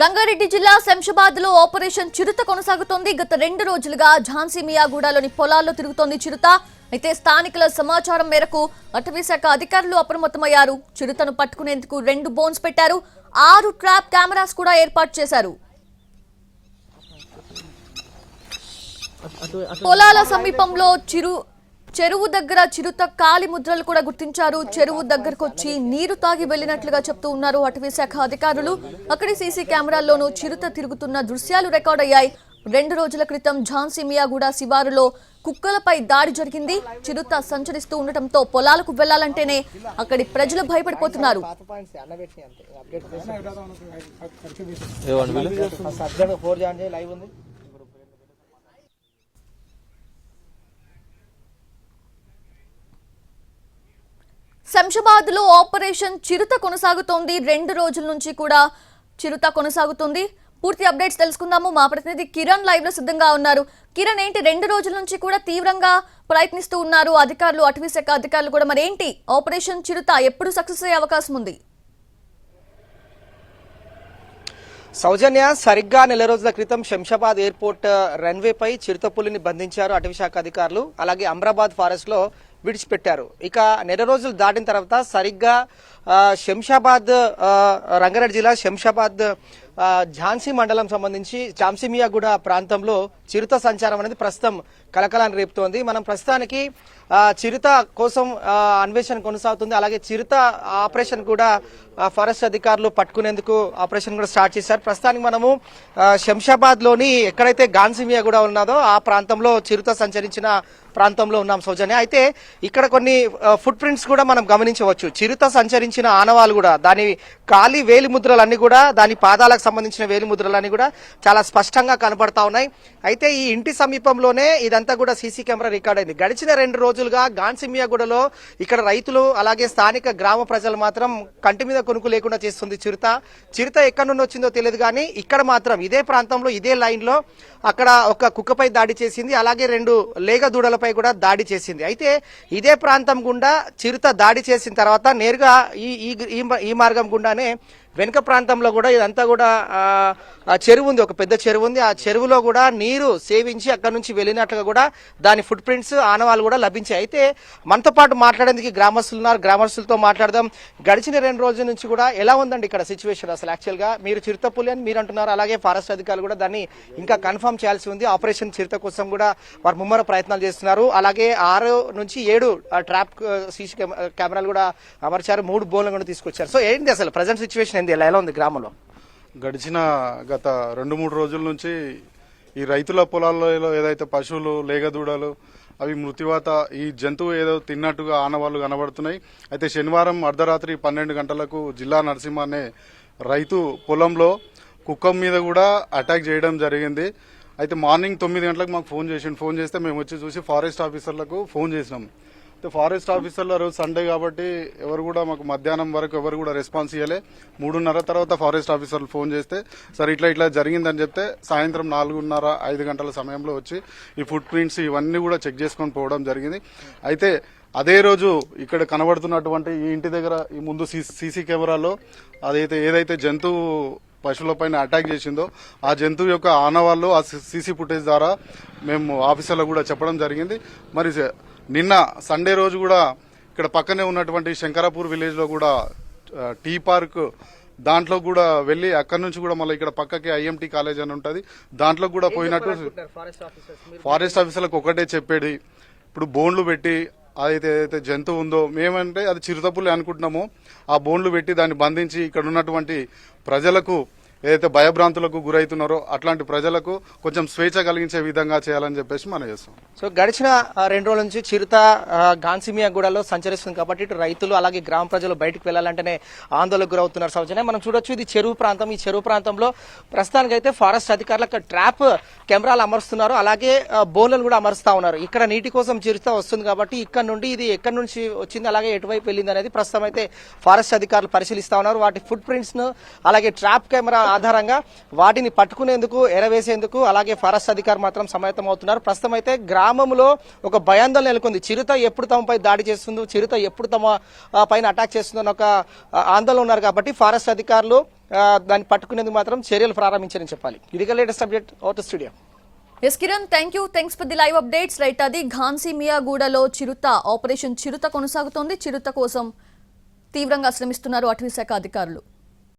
రంగారెడ్డి జిల్లా శంషాబాద్లో ఆపరేషన్ చిరుత కొనసాగుతోంది. గత రెండు రోజులుగా ఝాన్సీ మియాగూడలోని పొలాల్లో తిరుగుతోంది చిరుత. అయితే స్థానికుల సమాచారం మేరకు అటవీ శాఖ అధికారులు అప్రమత్తమయ్యారు. చిరుతను పట్టుకునేందుకు రెండు బోన్స్ పెట్టారు. ఆరు ట్రాప్ కెమెరాస్ కూడా ఏర్పాటు చేశారు. పొలాల సమీపంలో చిరు చెరువు దగ్గర చిరుత కాలి ముద్రలు కూడా గుర్తించారు. చెరువు దగ్గరకు వచ్చి నీరు తాగి వెళ్ళినట్లుగా చెప్తూ ఉన్నారు. అటవీ శాఖ అధికారులు. అక్కడి సీసీ కెమెరాల్లోనూ చిరుత తిరుగుతున్న దృశ్యాలు రికార్డ్ అయ్యాయి. రెండు రోజుల క్రితం ఝాన్సీ మియాగూడ శివారులో కుక్కలపై దాడి జరిగింది. చిరుత సంచరిస్తూ ఉండటంతో పొలాలకు వెళ్ళాలంటేనే అక్కడి ప్రజలు భయపడిపోతున్నారు. శంషాబాద్లో ఆపరేషన్ చిరుత కొనసాగుతోంది. రెండు రోజుల నుంచి కూడా చిరుత కొనసాగుతుంది. పూర్తి అప్డేట్స్ తెలుసుకుందాము. మా ప్రతినిధి కిరణ్ లైవ్లో సిద్ధంగా ఉన్నారు. కిరణ్ ఏంటి? రెండు రోజుల నుంచి కూడా తీవ్రంగా ప్రయత్నిస్తూ ఉన్నారు అధికారులు అటవీ శాఖ అధికారులు కూడా. మరి ఏంటి? ఆపరేషన్ చిరుత ఎప్పుడు సక్సెస్ అయ్యే అవకాశం ఉంది? సౌజన్య సరిగ్గా నెల రోజుల క్రితం శంషాబాద్ ఎయిర్పోర్ట్ రన్వేపై చిరుతపులిని బంధించారు అటవీ శాఖ అధికారులు. అలాగే అమ్రాబాద్ ఫారెస్ట్లో విడిచిపెట్టారు. ఇక నెల రోజులు దాటిన తర్వాత సరిగ్గా శంషాబాద్ రంగారెడ్డి జిల్లా శంషాబాద్ ఝాన్సీ మండలం సంబంధించి జాంసిమియాగూడ ప్రాంతంలో చిరుత సంచారం అనేది ప్రస్తుతం కలకలాన్ని రేపుతోంది. మనం ప్రస్తుతానికి చిరుత కోసం అన్వేషణ కొనసాగుతుంది. అలాగే చిరుత ఆపరేషన్ కూడా ఫారెస్ట్ అధికారులు పట్టుకునేందుకు ఆపరేషన్ కూడా స్టార్ట్ చేశారు. ప్రస్తుతానికి మనము శంషాబాద్లోని ఎక్కడైతే గాన్సిమియా కూడా ఉన్నదో ఆ ప్రాంతంలో చిరుత సంచరించిన ప్రాంతంలో ఉన్నాం సౌజన్య. అయితే ఇక్కడ కొన్ని ఫుట్ ప్రింట్స్ కూడా మనం గమనించవచ్చు. చిరుత సంచరించిన ఆనవాలు కూడా దాని కాలి వేలి ముద్రలన్నీ కూడా దాని పాదాలకు సంబంధించిన వేలి ముద్రలన్నీ కూడా చాలా స్పష్టంగా కనపడతా ఉన్నాయి. అయితే ఈ ఇంటి సమీపంలోనే ఇదంతా కూడా సీసీ కెమెరా రికార్డ్ అయింది. గడిచిన రెండు రోజులుగా గాన్సిమియాగూడలో ఇక్కడ రైతులు అలాగే స్థానిక గ్రామ ప్రజలు మాత్రం కంటి మీద కొనుక్కు లేకుండా చేస్తుంది చిరుత. చిరుత ఎక్కడి నుండి వచ్చిందో తెలియదు కానీ ఇక్కడ మాత్రం ఇదే ప్రాంతంలో ఇదే లైన్లో అక్కడ ఒక కుక్కపై దాడి చేసింది. అలాగే రెండు లేగ దూడలపై కూడా దాడి చేసింది. అయితే ఇదే ప్రాంతం గుండా చిరుత దాడి చేసిన తర్వాత నేరుగా ఈ ఈ ఈ మార్గం గుండానే వెనుక ప్రాంతంలో కూడా ఇదంతా కూడా ఆ, చెరువు ఉంది ఒక పెద్ద చెరువు ఉంది. ఆ చెరువులో కూడా నీరు సేవించి అక్కడ నుంచి వెళ్ళినట్లుగా కూడా దాని ఫుట్ ప్రింట్స్ ఆనవాళ్ళు కూడా లభించాయి. అయితే మనతో పాటు మాట్లాడేందుకు గ్రామస్తులు ఉన్నారు. గ్రామస్తులతో మాట్లాడదాం. గడిచిన రెండు రోజుల నుంచి కూడా ఎలా ఉందండి ఇక్కడ సిచ్యువేషన్ అసలు యాక్చువల్గా మీరు చిరుతపులి అని మీరు అంటున్నారు. అలాగే ఫారెస్ట్ అధికారులు కూడా దాన్ని ఇంకా కన్ఫర్మ్ చేయాల్సి ఉంది. ఆపరేషన్ చిరుత కోసం కూడా వారు ముమ్మర ప్రయత్నాలు చేస్తున్నారు. అలాగే ఆరు నుంచి ఏడు ట్రాప్ సీసీ కెమెరాలు కూడా అమర్చారు. మూడు బోన్లు కూడా తీసుకొచ్చారు. సో ఏంటి అసలు ప్రజెంట్ సిచ్యువేషన్ ఏంది ఎలా ఎలా ఉంది గ్రామంలో? గడిచిన గత రెండు మూడు రోజుల నుంచి ఈ రైతుల పొలాల్లో ఏదైతే పశువులు లేగదూడలు అవి మృతివాత ఈ జంతువు ఏదో తిన్నట్టుగా ఆనవాళ్ళు కనబడుతున్నాయి. అయితే శనివారం అర్ధరాత్రి పన్నెండు గంటలకు జిల్లా నరసింహ అనే రైతు పొలంలో కుక్క మీద కూడా అటాక్ చేయడం జరిగింది. అయితే మార్నింగ్ తొమ్మిది గంటలకు మాకు ఫోన్ చేసిండు. ఫోన్ చేస్తే మేము వచ్చి చూసి ఫారెస్ట్ ఆఫీసర్లకు ఫోన్ చేసినాం. ఫారెస్ట్ ఆఫీసర్లు ఆ రోజు సండే కాబట్టి ఎవరు కూడా మాకు మధ్యాహ్నం వరకు ఎవరు కూడా రెస్పాన్స్ ఇవ్వలే మూడున్నర తర్వాత ఫారెస్ట్ ఆఫీసర్లు ఫోన్ చేస్తే సరే ఇట్లా ఇట్లా జరిగిందని చెప్తే సాయంత్రం నాలుగున్నర ఐదు గంటల సమయంలో వచ్చి ఈ ఫుట్ ప్రింట్స్ ఇవన్నీ కూడా చెక్ చేసుకొని పోవడం జరిగింది. అయితే అదే రోజు ఇక్కడ కనబడుతున్నటువంటి ఈ ఇంటి దగ్గర ఈ ముందు సీసీ కెమెరాలో అదైతే ఏదైతే జంతువు పశువులపైన అటాక్ చేసిందో ఆ జంతువు యొక్క ఆనవాళ్ళు ఆ సీసీ ఫుటేజ్ ద్వారా మేము ఆఫీసర్లకు కూడా చెప్పడం జరిగింది. మరి నిన్న సండే రోజు కూడా ఇక్కడ పక్కనే ఉన్నటువంటి శంకరాపూర్ విలేజ్లో కూడా టీ పార్క్ దాంట్లో కూడా వెళ్ళి అక్కడ నుంచి కూడా మళ్ళీ ఇక్కడ పక్కకి ఐఎంటీ కాలేజ్ అని ఉంటుంది. దాంట్లో కూడా పోయినట్టు ఫారెస్ట్ ఆఫీసర్లకు ఒకటే చెప్పేది. ఇప్పుడు బోన్లు పెట్టి అదైతే ఏదైతే జంతువు ఉందో మేమంటే అది చిరుతపుల్లి అనుకుంటున్నామో. ఆ బోన్లు పెట్టి దాన్ని బంధించి ఇక్కడ ఉన్నటువంటి ప్రజలకు ఏదైతే భయభ్రాంతులకు గురవుతున్నారో అట్లాంటి ప్రజలకు కొంచెం స్వేచ్ఛ కలిగించే విధంగా చేయాలని చెప్పేసి మనం చేస్తాం. సో గడిచిన రెండు రోజుల నుంచి చిరుత గాన్సిమియా గూడలో సంచరిస్తుంది కాబట్టి ఇటు రైతులు అలాగే గ్రామ ప్రజలు బయటకు వెళ్ళాలంటేనే ఆందోళనకు గురవుతున్నారు. సౌజన్య మనం చూడొచ్చు ఇది చెరువు ప్రాంతం. ఈ చెరువు ప్రాంతంలో ప్రస్తుతానికైతే ఫారెస్ట్ అధికారులు అక్కడ ట్రాప్ కెమెరాలు అమరుస్తున్నారు. అలాగే బోన్లను కూడా అమరుస్తా ఉన్నారు. ఇక్కడ నీటి కోసం చిరుత వస్తుంది కాబట్టి ఇక్కడ నుండి ఇది ఎక్కడి నుంచి వచ్చింది అలాగే ఎటువైపు వెళ్ళింది అనేది ప్రస్తుతం అయితే ఫారెస్ట్ అధికారులు పరిశీలిస్తా ఉన్నారు. వాటి ఫుట్ ప్రింట్స్ను అలాగే ట్రాప్ కెమెరా ఆధారంగా వాటిని పట్టుకునేందుకు ఎరవేసేందుకు అలాగే ఫారెస్ట్ అధికారి మాత్రం సమాయత్తం అవుతున్నారు. ప్రస్తుతం అయితే గ్రామంలో ఒక భయాందోళన నెలకొంది. చిరుత ఎప్పుడు తమపై దాడి చేస్తుందో చిరుత ఎప్పుడు తమ పైన అటాక్ చేస్తుందో ఒక ఆందోళన ఉన్నారు కాబట్టి ఫారెస్ట్ అధికారులు దాన్ని పట్టుకునేందుకు మాత్రం చర్యలు ప్రారంభించారని చెప్పాలి. ఇది latest subject out studio. Yes Kiran thank you thanks for the live updates right అది ఘాన్సీ మియాగూడలో చిరుత ఆపరేషన్ చిరుత కొనసాగుతోంది. చిరుత కోసం తీవ్రంగా శ్రమిస్తున్నారు అటవీ శాఖ అధికారులు.